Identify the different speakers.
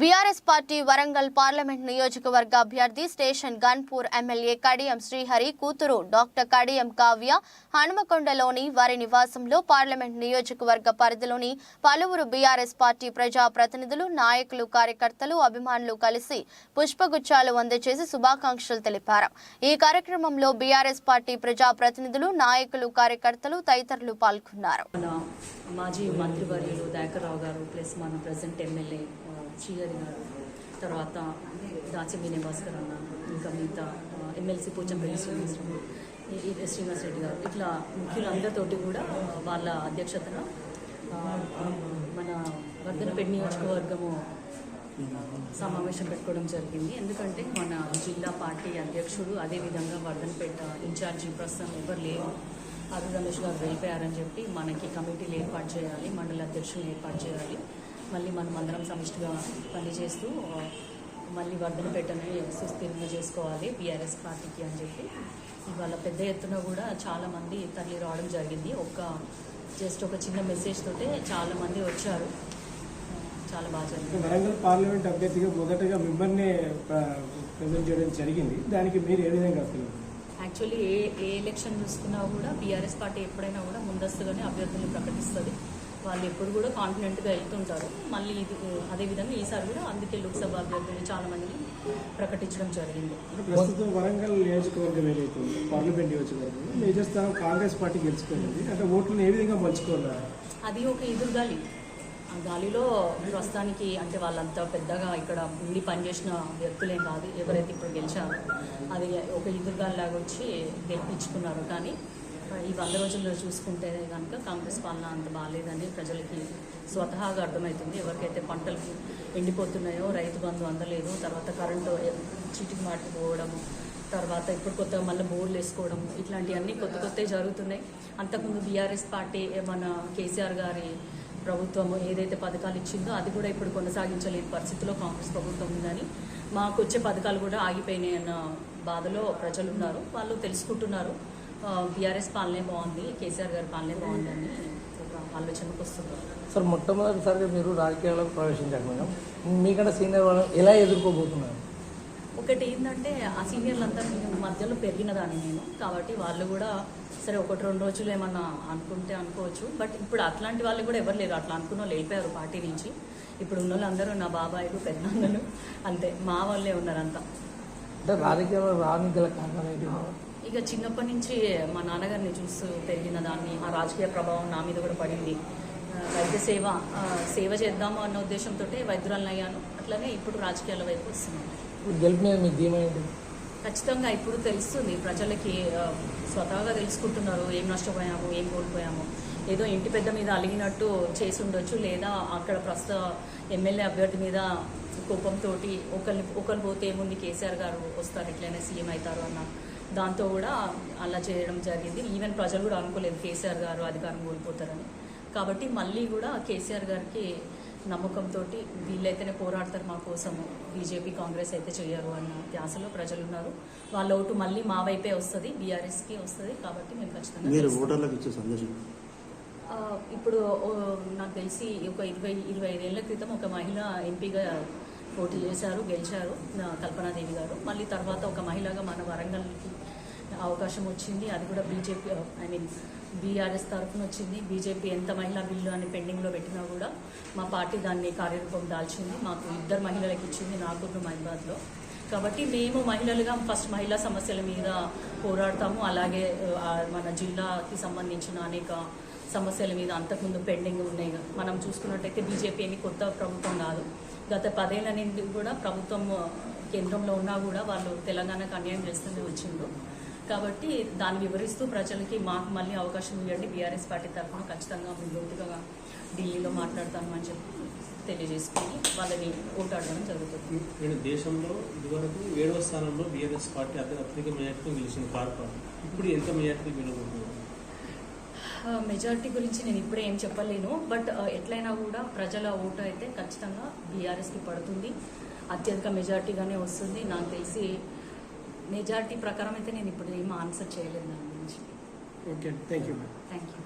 Speaker 1: BRS party Warangal parliament నియోజకవర్గ అభ్యర్థి station Ghanpur MLA Kadiyam Srihari కూతురు డాక్టర్ కడియం కావ్య హనుమకొండలోని వారి నివాసంలో పార్లమెంట్ నియోజకవర్గ పరిధిలోని పలువురు బీఆర్ఎస్ పార్టీ ప్రజా ప్రతినిధులు నాయకులు కార్యకర్తలు అభిమానులు కలిసి పుష్పగుచ్చాలు అందజేసి శుభాకాంక్షలు తెలిపారు. ఈ కార్యక్రమంలో బీఆర్ఎస్ పార్టీ ప్రజా ప్రతినిధులు నాయకులు కార్యకర్తలు తదితరులు పాల్గొన్నారు.
Speaker 2: మాజీ మంత్రివర్యులు దయాకర్రావు గారు ప్లస్ మన ప్రజెంట్ ఎమ్మెల్యే శ్రీహరి గారు తర్వాత దాచిమీనే భాస్కర్ అన్న ఇంకా మిగతా ఎమ్మెల్సీ పోచంపల్లి శ్రీనివాసరావు ఈ- శ్రీనివాస్ రెడ్డి గారు. ఇట్లా ముఖ్యులందరితోటి కూడా వాళ్ళ అధ్యక్షతన మన వర్ధనపేట నియోజకవర్గము సమావేశం పెట్టుకోవడం జరిగింది. ఎందుకంటే మన జిల్లా పార్టీ అధ్యక్షుడు అదేవిధంగా వర్ధనపేట ఇన్ఛార్జి ప్రస్తుతం ఎవరు లేరు. అరు రమేష్ గారు వెళ్ళిపోయారని చెప్పి మనకి కమిటీలు ఏర్పాటు చేయాలి మండల అధ్యక్షులను ఏర్పాటు చేయాలి. మళ్ళీ మనం అందరం సమిష్టిగా పనిచేస్తూ మళ్ళీ వర్ధనపేటని సుస్థిరంగా చేసుకోవాలి బీఆర్ఎస్ పార్టీకి అని చెప్పి. ఇవాళ పెద్ద ఎత్తున కూడా చాలామంది తరలి రావడం జరిగింది. ఒక జస్ట్ ఒక చిన్న మెసేజ్ తోటే చాలామంది వచ్చారు. చాలా బాగా జరిగింది.
Speaker 3: వరంగల్ పార్లమెంట్ అభ్యర్థిగా మొదటగా మిమ్మల్ని ప్రజెంట్ చేయడం జరిగింది. దానికి మీరు ఏ విధంగా ఫీల్?
Speaker 2: యాక్చువల్లీ ఏ ఏ ఎలక్షన్ చూసుకున్నా కూడా బీఆర్ఎస్ పార్టీ ఎప్పుడైనా కూడా ముందస్తుగానే అభ్యర్థులు ప్రకటిస్తుంది. వాళ్ళు ఎప్పుడు కూడా కాన్ఫిడెంట్గా వెళ్తుంటారు. మళ్ళీ ఇది అదేవిధంగా ఈసారి కూడా అందుకే లోక్సభ అభ్యర్థులు చాలా మందిని ప్రకటించడం జరిగింది.
Speaker 3: ప్రస్తుతం వరంగల్ నియోజకవర్గం ఏదైతే పార్లమెంట్ నియోజకవర్గం మేజర్ స్థానం కాంగ్రెస్ పార్టీ గెలుచుకోలేదు అంటే ఓట్లను ఏ విధంగా పంచుకోవాలి
Speaker 2: అది ఒక ఎదురు గాలి. ఆ గాలిలో ప్రస్తుతానికి అంటే వాళ్ళంతా పెద్దగా ఇక్కడ ఉండి పనిచేసిన వ్యక్తులేం కాదు. ఎవరైతే ఇప్పుడు గెలిచారో అది ఒక ఎదురుగాలి లాగా వచ్చి గెలిపించుకున్నారు. కానీ ఈ వంద రోజుల్లో చూసుకుంటే కనుక కాంగ్రెస్ పాలన అంత బాగాలేదని ప్రజలకి స్వతహాగా అర్థమవుతుంది. ఎవరికైతే పంటలు ఎండిపోతున్నాయో రైతు బంధు అందలేదు తర్వాత కరెంటు చిటికి మాటిపోవడము తర్వాత ఇప్పుడు కొత్త మళ్ళీ బోర్లు వేసుకోవడం ఇట్లాంటివన్నీ కొత్త కొత్తవి జరుగుతున్నాయి. అంతకుముందు బీఆర్ఎస్ పార్టీ మన కేసీఆర్ గారి ప్రభుత్వం ఏదైతే పథకాలు ఇచ్చిందో అది కూడా ఇప్పుడు కొనసాగించలేని పరిస్థితిలో కాంగ్రెస్ ప్రభుత్వం ఉందని మాకు వచ్చే పథకాలు కూడా ఆగిపోయినాయి అన్న బాధలో ప్రజలు ఉన్నారు వాళ్ళు తెలుసుకుంటున్నారు. బీఆర్ఎస్ పాలనే బాగుంది కేసీఆర్ గారి పాలనే బాగుంది అని ఒక ఆలోచనకు వస్తున్నారు
Speaker 4: సార్ మొట్టమొదటిసారిగా మీరు రాజకీయాలకు ప్రవేశించారు మేడం. మీకంటే సీనియర్ వాళ్ళు ఎలా ఎదుర్కోబోతున్నారు?
Speaker 2: ఒకటి ఏంటంటే ఆ సీనియర్లంతా నేను మధ్యలో పెరిగిన దాన్ని నేను. కాబట్టి వాళ్ళు కూడా సరే ఒకటి రెండు రోజులు ఏమన్నా అనుకుంటే అనుకోవచ్చు. బట్ ఇప్పుడు అట్లాంటి వాళ్ళు కూడా ఎవరు లేరు. అట్లా అనుకున్న వాళ్ళు వెళ్ళిపోయారు పార్టీ నుంచి. ఇప్పుడు ఉన్న వాళ్ళందరూ నా బాబాయిలు పెద్దన్నలు అంతే. మా వాళ్ళే ఉన్నారంతా.
Speaker 4: అంటే రాజకీయాల్లో రాని గల కారణాలు ఏంటి
Speaker 2: ఇక చిన్నప్పటి నుంచి మా నాన్నగారిని చూస్తూ పెరిగిన దాన్ని ఆ రాజకీయ ప్రభావం నా మీద కూడా పడింది. వైద్య సేవ సేవ చేద్దాము అన్న ఉద్దేశంతో వైద్యురాలను అయ్యాను. అట్లనే ఇప్పుడు రాజకీయాల వైపు వస్తున్నాను.
Speaker 4: గెలుపు మీద మీ
Speaker 2: ఖచ్చితంగా ఇప్పుడు తెలుస్తుంది. ప్రజలకి స్వతహాగా తెలుసుకుంటున్నారు. ఏం నష్టపోయాము ఏం కోల్పోయాము. ఏదో ఇంటి పెద్ద మీద అలిగినట్టు చేసి ఉండొచ్చు లేదా అక్కడ ప్రస్తుత ఎమ్మెల్యే అభ్యర్థి మీద కోపంతో ఒకరిని ఒకరు పోతే ఏముంది కేసీఆర్ గారు వస్తారు ఎట్లయినా సీఎం అవుతారు అన్న దాంతో కూడా అలా చేయడం జరిగింది. ఈవెన్ ప్రజలు కూడా అనుకోలేదు కేసీఆర్ గారు అధికారం కోల్పోతారని. కాబట్టి మళ్ళీ కూడా కేసీఆర్ గారికి నమ్మకంతో వీళ్ళైతేనే పోరాడతారు మా కోసము. బీజేపీ కాంగ్రెస్ అయితే చేయరు అన్న ధ్యాసలో ప్రజలు ఉన్నారు. వాళ్ళ ఓటు మళ్ళీ మా వైపే వస్తుంది బీఆర్ఎస్కి వస్తుంది కాబట్టి మేము ఖచ్చితంగా
Speaker 5: మీరు
Speaker 2: గెలుస్తాం.
Speaker 5: ఓటర్లకు ఇచ్చే సందేశం?
Speaker 2: ఆ, ఇప్పుడు నాకు తెలిసి ఒక ఇరవై ఇరవై ఐదేళ్ళ క్రితం ఒక మహిళ ఎంపీగా పోటీ చేశారు గెలిచారు కల్పనాదేవి గారు. మళ్ళీ తర్వాత ఒక మహిళగా మన వరంగల్కి అవకాశం వచ్చింది. అది కూడా బీజేపీ ఐ మీన్ బీఆర్ఎస్ తరఫున వచ్చింది. బీజేపీ ఎంత మహిళా బిల్లు అని పెండింగ్లో పెట్టినా కూడా మా పార్టీ దాన్ని కార్యరూపం దాల్చింది. మాకు ఇద్దరు మహిళలకు ఇచ్చింది నాగూర్ను మహిబాద్లో కాబట్టి మేము మహిళలుగా ఫస్ట్ మహిళా సమస్యల మీద పోరాడతాము. అలాగే మన జిల్లాకి సంబంధించిన అనేక సమస్యల మీద అంతకుముందు పెండింగ్ ఉన్నాయి మనం చూసుకున్నట్టయితే బీజేపీ అని కొత్త ప్రభుత్వం కాదు. గత పదేళ్ళ నుండి కూడా ప్రభుత్వం కేంద్రంలో ఉన్నా కూడా వాళ్ళు తెలంగాణకు అన్యాయం చేస్తూనే వచ్చిండ్రు. కాబట్టి దాన్ని వివరిస్తూ ప్రజలకి మాకు మళ్ళీ అవకాశం ఇవ్వండి. బీఆర్ఎస్ పార్టీ తరఫున ఖచ్చితంగా ముందుగా ఢిల్లీలో మాట్లాడతాను అని చెప్పి తెలియజేసుకుని వాళ్ళని ఓటాడడం జరుగుతుంది.
Speaker 6: నేను దేశంలో ఇదివరకు ఏడవ స్థానంలో బీఆర్ఎస్ పార్టీ అత్యధిక మెజార్టీతో గెలిచిన పార్టీ ఇప్పుడు ఎంత మెజార్టీ గెలవబోతున్నారు?
Speaker 2: మెజారిటీ గురించి నేను ఇప్పుడే ఏం చెప్పలేను బట్ ఎట్లయినా కూడా ప్రజల ఓటు అయితే ఖచ్చితంగా బీఆర్ఎస్కి పడుతుంది. అత్యధిక మెజారిటీగానే వస్తుంది. నాకు తెలిసి మెజారిటీ ప్రకారం అయితే నేను ఇప్పుడు ఏం ఆన్సర్ చేయలేదు దాని గురించి.
Speaker 3: Okay thank you
Speaker 2: thank you